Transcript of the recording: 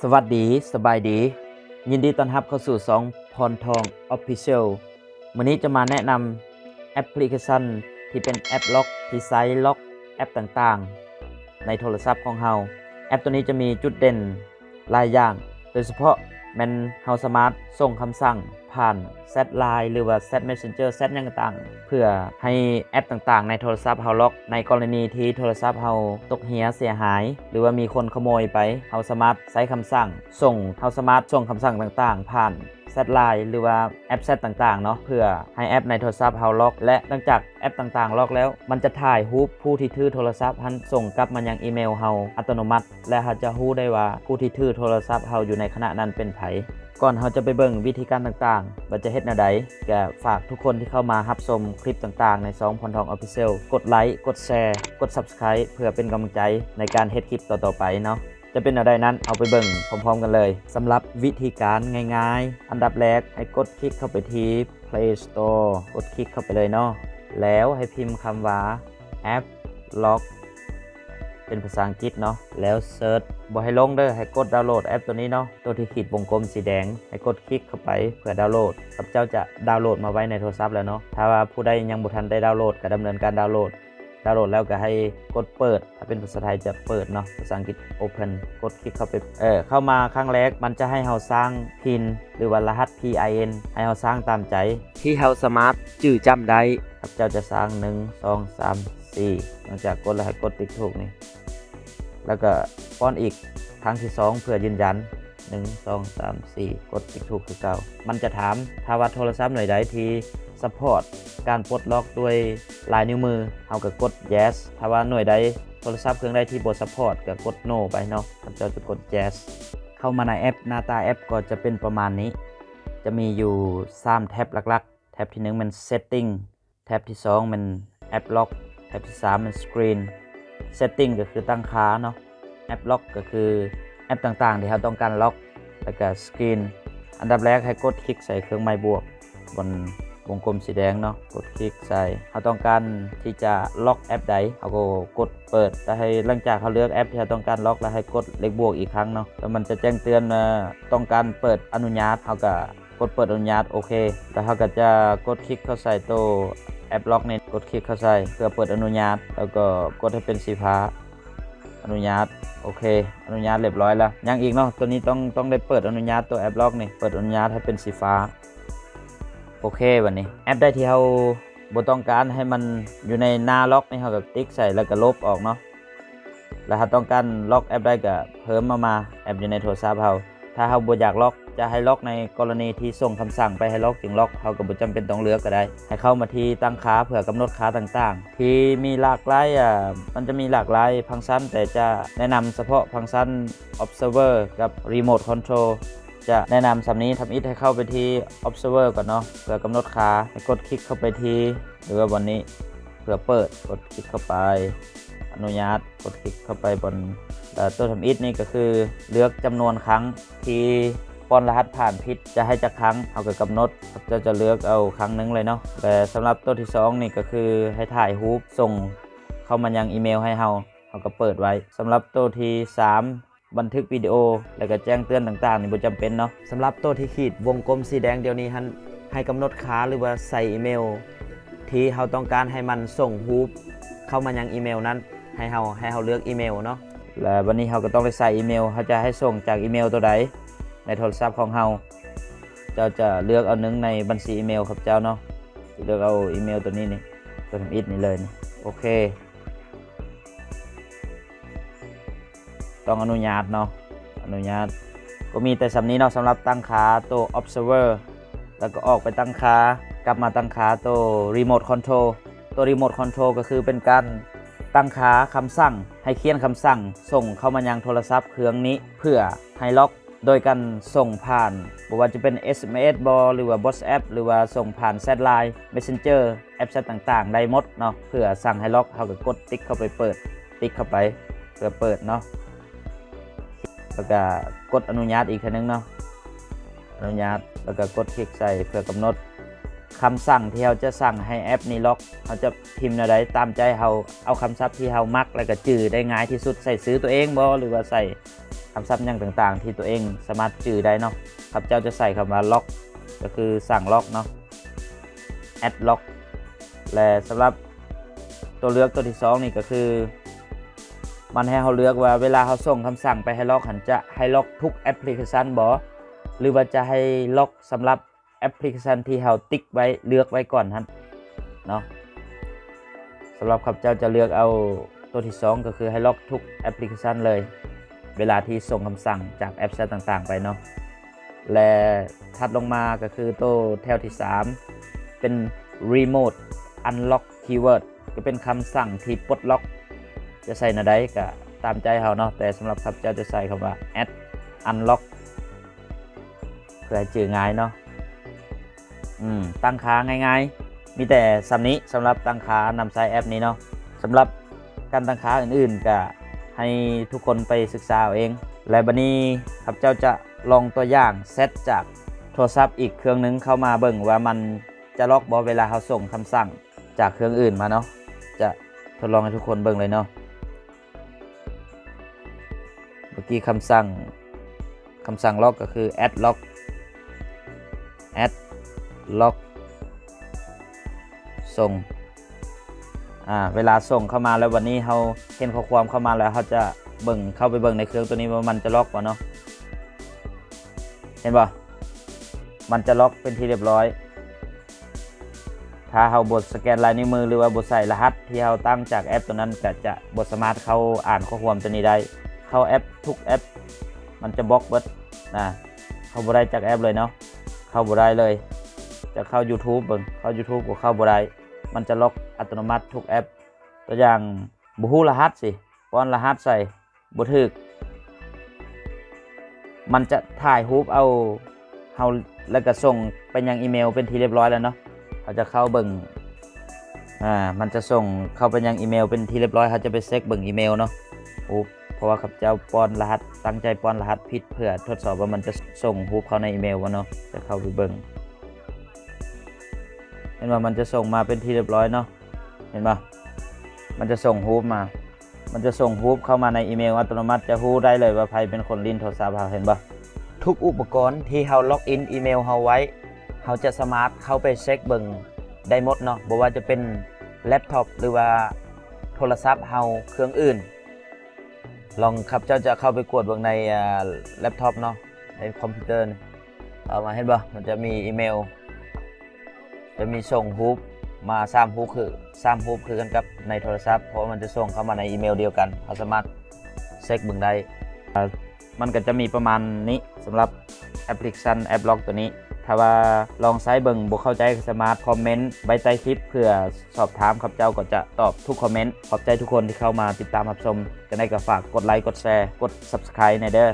สวัสดีสบายดี ยินดีต้อนรับเข้าสู่สองพรทอง Official วันนี้จะมาแนะนำแอปพลิเคชันที่เป็นแอปล็อกที่ไซต์ล็อกแอปต่างๆ ในโทรศัพท์ของเราแอปตัวนี้จะมีจุดเด่นหลายอย่าง โดยเฉพาะ แมนเฮาสามารถส่งคำสั่งผ่านแซดไลน์หรือว่าแซด Messenger แซดยังต่างเพื่อให้แอปต่างๆ ในโทรศัพท์เฮาล็อก ในกรณีที่โทรศัพท์เฮาตกเหียเสียหาย หรือว่ามีคนขโมยไปเฮาสามารถใช้คำสั่ง ส่งเฮาสามารถส่งคำสั่งต่างๆ ผ่าน แซดไลน์หรือว่าแอปแซดต่างๆเนาะเพื่อให้แอปในโทรศัพท์เฮาล็อก และหลังจากแอปต่างๆล็อกแล้ว มันจะถ่ายรูปผู้ที่ถือโทรศัพท์หันส่งกลับมายังอีเมลเฮาอัตโนมัติ และเฮาจะรู้ได้ว่าผู้ที่ถือโทรศัพท์เฮาอยู่ในขณะนั้นเป็นไผก่อนเราจะไปเบิ่งวิธีการต่างๆ ว่าจะเฮ็ดแนวใดก็ฝากทุกคนที่เข้ามารับชมคลิปต่างๆ ในสองพรทอง Official กดไลค์ กดแชร์ กด Subscribe เพื่อเป็นกำลังใจในการเฮ็ดคลิปต่อๆไปเนาะ จะเป็นแนวใดนั้นเอาไปเบิ่งพร้อมๆกันเลย สำหรับวิธีการง่ายๆ อันดับแรกให้กดคลิกเข้าไปที่ Play Store กดคลิกเข้าไปเลยเนาะแล้วให้พิมพ์คำว่า App Lock เป็นภาษาอังกฤษเนาะแล้วเซิร์ชบ่ให้ลงเด้อให้กดดาวน์โหลดแอปตัวนี้เนาะตัวที่ขีดวงกลมสีแดง ให้กดคลิกเข้าไปเพื่อดาวน์โหลดกับเจ้าจะดาวน์โหลดมาไว้ในโทรศัพท์แล้วเนาะถ้าว่าผู้ใดยังบ่ทันได้ดาวน์โหลดก็ดำเนินการดาวน์โหลด ดาวน์โหลดแล้วก็ให้กดเปิด ถ้าเป็นภาษาไทยจะเปิดเนาะภาษาอังกฤษ Open กดคลิกเข้าไปเออเข้ามาครั้งแรกมันจะให้เราสร้างพินหรือว่ารหัส PIN ให้เราสร้างตามใจ ที่เราสามารถจื้อจำได้ครับเจ้าจะสร้าง 1 2 3 4หลังจากกดแล้วให้กดติ๊กถูกนี่แล้วก็ป้อนอีกครั้งที่ 2 เพื่อยืนยัน 1 2 3 4 กดติ๊กถูกคือเก่า มันจะถามถ้าว่าโทรศัพท์หน่วยใดที่ support การปลดล็อกด้วยลายนิ้วมือเอาก็กด yes ถ้าว่าหน่วยใดโทรศัพท์เครื่องใดที่บ่ support ก็กด no ไปเนาะเราจะกด yes เข้ามาในแอปหน้าตาแอปก็จะเป็นประมาณนี้ จะมีอยู่3แท็บหลักๆ แท็บที่1มัน setting แท็บที่2มัน app lock แท็บที่3มัน screen setting ก็คือตั้งค่าเนาะ app lock ก็คือ ปต่างๆ ที่เราต้องการล็อกแล้วก็ screen อันดับแรกให้กดคลิกใส่เครื่องไม้บวก บนวงกลมสีแดงเนาะกดคลิกใส่เราต้องการที่จะล็อกแอปใดเราก็กดเปิดแล้วให้หลังจากเขาเลือกแอปที่เราต้องการล็อกแล้วให้กดเลขบวกอีกครั้งเนาะแล้วมันจะแจ้งเตือนต้องการเปิดอนุญาตเราก็กดเปิดอนุญาตโอเค แล้วเราก็จะกดคลิกเข้าใส่ตัวแอปล็อกนี่กดคลิกเข้าใส่เพื่อเปิดอนุญาต แล้วก็กดให้เป็นสีฟ้า อนุญาตโอเค อนุญาตเรียบร้อยแล้วยังอีกเนาะตัวนี้ต้องต้องได้เปิดอนุญาตตัวแอปล็อกนี่เปิดอนุญาตให้เป็นสีฟ้าโอเควันนี้ แอปได้ที่เราบต้องการให้มันอยู่ในหน้าล็อกนี่เราก็ติ๊กใส่แล้วก็ลบออกเนาะแล้วถ้าต้องการล็อกแอปได้ก็เพิ่มมามาแอปอยู่ในโทรศัพท์เรา ถ้าเราบ่อยากล็อกจะให้ล็อกในกรณีที่ส่งคำสั่งไปให้ล็อกจึงล็อกเราก็บ่จำเป็นต้องเลือกก็ได้ ให้เข้ามาที่ตั้งค่าเพื่อกำหนดค่าต่างๆ ที่มีหลากหลายอะมันจะมีหลากหลายฟังก์ชัน แต่จะแนะนำเฉพาะฟังก์ชัน observer กับ remote control จะแนะนำสำนี้ทำอิทให้เข้าไปที่ observer ก่อนเนาะเพื่อกำหนดค่าให้กดคลิกเข้าไปที่หรือว่าบนนี้เพื่อเปิดกดคลิกเข้าไป อนุญาตกดคลิกเข้าไปบน ตัวทำอิทนี่ก็คือเลือกจำนวนครั้งที่ป้อนรหัสผ่านพิษจะให้จะครั้งเอากับกำหนดจะจะเลือกเอาครั้งหนึงเลยเนาะแต่สำหรับตัวที่สองนี่ก็คือให้ถ่ายรูปส่งเข้ามายังอีเมลให้เราเราก็เปิดไว้สำหรับตัวที่สามบันทึกวิดีโอ แล้วก็แจ้งเตือนต่างๆนี่บ่จำเป็นเนาะสำหรับตัวที่ขีดวงกลมสีแดงเดียวนี้ฮันให้กำหนดค่าหรือว่าใส่อีเมล ที่เราต้องการให้มันส่งรูปเข้ามายังอีเมลนั้น ให้เราให้เราเลือกอีเมลเนาะ และวันนี้เราก็ต้องไปใส่อีเมลเขาจะให้ส่งจากอีเมลตัวใดในโทรศัพท์ของเราเจ้าจะเลือกเอาหนึ่งในบัญชีอีเมลครับเจ้าเนาะเลือกเอาอีเมลตัวนี้นี่ตัวทำอิทนี่เลยนี่โอเค ต้องอนุญาตเนาะอนุญาตก็มีแต่สำนี้เนาะสำหรับตั้งค่าตัว observer แล้วก็ออกไปตั้งค่ากลับมาตั้งค่าตัว remote control ตัว remote control ก็คือเป็นการ ตั้งค่าคำสั่ง ให้เขียนคำสั่ง ส่งเข้ามายังโทรศัพท์เครื่องนี้ เพื่อให้ล็อกโดยการส่งผ่านบ่ว่าจะเป็น SMS บอหรือว่า WhatsApp หรือว่าส่งผ่านแชทไลน์ Messenger แอปแชทต่างๆ ได้หมดเนาะเพื่อสั่งให้ล็อกเขาก็กดติ๊กเข้าไปเปิด ติ๊กเข้าไปเพื่อเปิดเนาะแล้วก็กดอนุญาตอีกทีนึงเนาะอนุญาตแล้วก็กดคลิกใส่เพื่อกำหนด คำสั่งที่เราจะสั่งให้แอปนี้ล็อกเราจะพิมพ์อะไรตามใจเราเอาคำศัพท์ที่เรามัก แล้วก็จื่อได้ง่ายที่สุดใส่ซื้อตัวเองบ่หรือว่าใส่คำศัพท์อย่างต่างๆ ที่ตัวเองสามารถจื่อได้เนาะครับเจ้าจะใส่คำว่าล็อก ก็คือสั่งล็อกเนาะ add lock และสำหรับตัวเลือกตัวที่สองนี่ก็คือ มันให้เราเลือกว่าเวลาเราส่งคำสั่งไปให้ล็อกหันจะให้ล็อกทุกแอปพลิเคชันบอหรือว่าจะให้ล็อกสำหรับ อปพลิเคชันที่เราติ๊กไว้เลือกไว้ก่อนฮันเนาะสำหรับข้าพเจ้าจะเลือกเอาตัวที่สองก็คือให้ล็อกทุกแอปพลิเคชันเลย เวลาที่ส่งคำสั่งจากแอปต่างๆ ไปเนาะและถัดลงมาก็คือตัวแถวที่ 3 เป็น remote unlock keyword ก็เป็นคำสั่งที่ปลดล็อก จะใส่นาใดก็ตามใจเขาเนาะแต่สำหรับข้าพเจ้าจะใส่คำว่า add unlock เพื่อให้จือง่ายเนาะ อืมตั้งค่าง่ายๆ มีแต่สำนี้สำหรับตั้งค่านำใช้แอปนี้เนาะสำหรับการตั้งค่าอื่นๆก็ให้ทุกคนไปศึกษาเอาเอง และบัดนี้ข้าพเจ้าจะลองตัวอย่างเซตจากโทรศัพท์อีกเครื่องหนึงเข้ามาเบิ่งว่ามันจะล็อกบอเวลาเขาส่งคำสั่งจากเครื่องอื่นมาเนาะจะทดลองให้ทุกคนเบิ่งเลยเนาะเมื่อกี้คำสั่งคำสั่งล็อกก็คือ add lock lock ส่งอ่าเวลาส่งเข้ามาแล้ววันนี้เขาเห็นข้อความเข้ามาแล้วเขาจะเบิ่งเข้าไปเบิ่งในเครื่องตัวนี้ว่ามันจะล็อกป่ะเนาะเห็นป่ะมันจะล็อกเป็นที่เรียบร้อย ถ้าเราบดสแกนลายนิ้วมือหรือว่าบดใส่รหัส ที่เราตั้งจากแอปตัวนั้นก็จะบดสมารถเข้าอ่านข้อความตัวนี้ได้ เข้าแอปทุกแอป มันจะบล็อกเบิดนะเข้าบ่ได้จากแอปเลยเนาะเข้าบ่ได้เลย จะเข้า YouTube เบิ่งเข้า YouTube ก็เข้าบ่ได้มันจะล็อกอัตโนมัติทุกแอป ตัวอย่างบ่ฮู้รหัสสิป้อนรหัสใส่บ่ถึกมันจะถ่ายรูปเอาเฮาแล้วก็ส่งไปยังอีเมลเป็นที่เรียบร้อยแล้วเนาะเขาจะเข้าเบิ่งอ่ามันจะส่งเข้าไปยังอีเมลเป็นที่เรียบร้อยเขาจะไปเช็คเบิ่งอีเมลเนาะโอ้เพราะว่าข้าพเจ้าป้อนรหัสตั้งใจป้อนรหัสผิดเพื่อทดสอบว่ามันจะส่งรูปเข้าในอีเมลวะเนาะจะเข้าไปเบิ่ง ห็นว่ามันจะส่งมาเป็นที่เรียบร้อยเนาะเห็นปะมันจะส่งรูปมา มันจะส่งรูปเข้ามาในอีเมลอัตโนมัติจะรู้ได้เลยว่าใครเป็นคนลิ้นโทรศัพท์เราเห็นปะทุกอุปกรณ์ที่เราล็อกอินอีเมลเราไว้เราจะสามารถเข้าไปเช็คเบิ่งได้หมดเนาะบ่ว่าจะเป็นแล็ปท็อปหรือว่าโทรศัพท์เราเครื่องอื่น ลองครับเจ้าจะเข้าไปกดเบิ่งในแล็ปท็อปเนาะในคอมพิวเตอร์เอามาเห็นปะมันจะมีอีเมล จะมีส่งฮูปมาซ้ำฮูปคือซ้ำฮูปคือกันกับในโทรศัพท์เพราะว่ามันจะส่งเข้ามาในอีเมลเดียวกันเราสามารถเช็คเบิ่งได้มันก็จะมีประมาณนี้สำหรับแอปพลิเคชันแอปล็อกตัวนี้ ถ้าว่าลองใช้เบิ่งบ่เข้าใจสมารถคอมเมนต์ไว้ใต้คลิปเพื่อสอบถามครับเจ้าก็จะตอบทุกคอมเมนต์ขอบใจทุกคนที่เข้ามาติดตามรับชมกันได้ก็ฝากกดไลค์กดแชร์กด Subscribe ในเด้อ